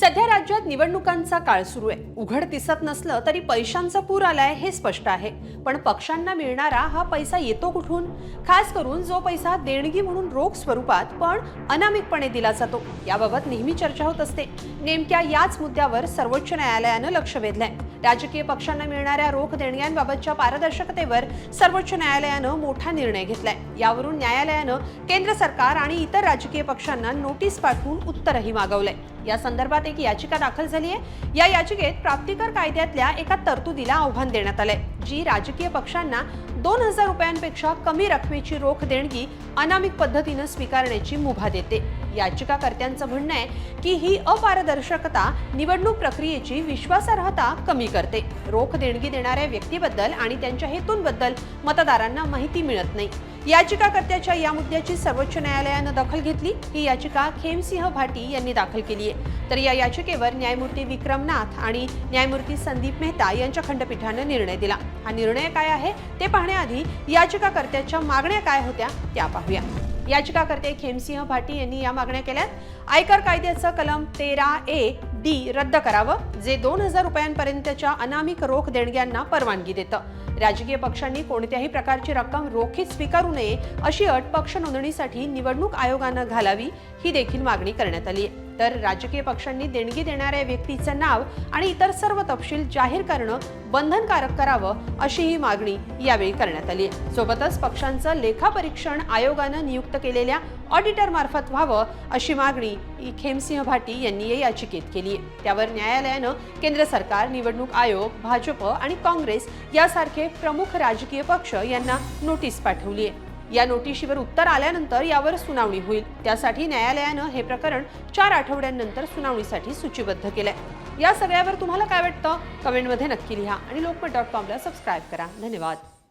सध्या राज्यात निवडणुकांचा काळ सुरू आहे. उघड दिसत नसलं तरी पैशांचा पूर आलाय हे स्पष्ट आहे. पण पक्षांना मिळणारा हा पैसा येतो कुठून? खास करून जो पैसा देणगी म्हणून रोख स्वरूपात पण अनामिकपणे दिला जातो. याबाबत नेहमी चर्चा होत असते. नेमक्या याच मुद्द्यावर सर्वोच्च न्यायालयानं लक्ष वेधलंय. राजकीय पक्षांना मिळणाऱ्या रोख देणग्यांबाबतच्या पारदर्शकतेवर सर्वोच्च न्यायालयानं मोठा निर्णय घेतलाय. यावरून न्यायालयानं केंद्र सरकार आणि इतर राजकीय पक्षांना नोटीस पाठवून उत्तरही मागवलंय. या संदर्भात एक याचिका दाखल झाली आहे या याचिकेत प्राप्तिकर कायद्यातल्या एका तरतुदीला आव्हान देण्यात आलंय. जी राजकीय पक्षांना दोन हजार रुपयांपेक्षा कमी रकमेची रोख देणगी अनामिक पद्धतीनं स्वीकारण्याची मुभा देते. याचिकाकर्त्यांचं म्हणणं आहे की ही अपारदर्शकता निवडणूक प्रक्रियेची विश्वासार्हता कमी करते. रोख देणगी देणाऱ्या व्यक्तीबद्दल आणि त्यांच्या हेतूंबद्दल मतदारांना माहिती मिळत नाही. याचिकाकर्त्याच्या या मुद्द्याची सर्वोच्च न्यायालयानं दखल घेतली. ही याचिका खेमसिंह भाटी यांनी दाखल केली आहे. तर या याचिकेवर न्यायमूर्ती विक्रम नाथ आणि न्यायमूर्ती संदीप मेहता यांच्या खंडपीठानं निर्णय दिला. हा निर्णय काय आहे ते पाहण्याआधी याचिकाकर्त्याच्या मागण्या काय होत्या त्या पाहूया. याचिकाकर्ते खेमसिंह भाटी यांनी या मागण्या केल्यात. आयकर कायद्याचं कलम तेरा ए डी रद्द करावं जे दोन हजार रुपयांपर्यंतच्या अनामिक रोख देणग्यांना परवानगी देतं. राजकीय पक्षांनी कोणत्याही प्रकारची रक्कम रोखीत स्वीकारू नये अशी अट पक्ष नोंदणीसाठी निवडणूक आयोगानं घालावी ही देखील मागणी करण्यात आली आहे तर राजकीय पक्षांनी देणगी देणाऱ्या व्यक्तीचं नाव आणि इतर सर्व तपशील जाहीर करणं बंधनकारक करावं अशी ही मागणी यावेळी करण्यात आली. आहे सोबतच पक्षांचं लेखापरीक्षण आयोगानं नियुक्त केलेल्या ऑडिटर मार्फत व्हावं अशी मागणी खेमसिंह भाटी यांनी या याचिकेत केली. आहे त्यावर न्यायालयानं केंद्र सरकार निवडणूक आयोग भाजप आणि काँग्रेस यासारखे प्रमुख राजकीय पक्ष यांना नोटीस पाठवली आहे. या नोटिशीवर उत्तर आल्यानंतर यावर सुनावणी होईल. त्यासाठी न्यायालयानं हे प्रकरण चार आठवड्यांनंतर सुनावणीसाठी सूचीबद्ध केलंय. या सगळ्यावर तुम्हाला काय वाटतं? कमेंटमध्ये नक्की लिहा आणि लोकमत डॉट कॉमला सबस्क्राईब करा. धन्यवाद.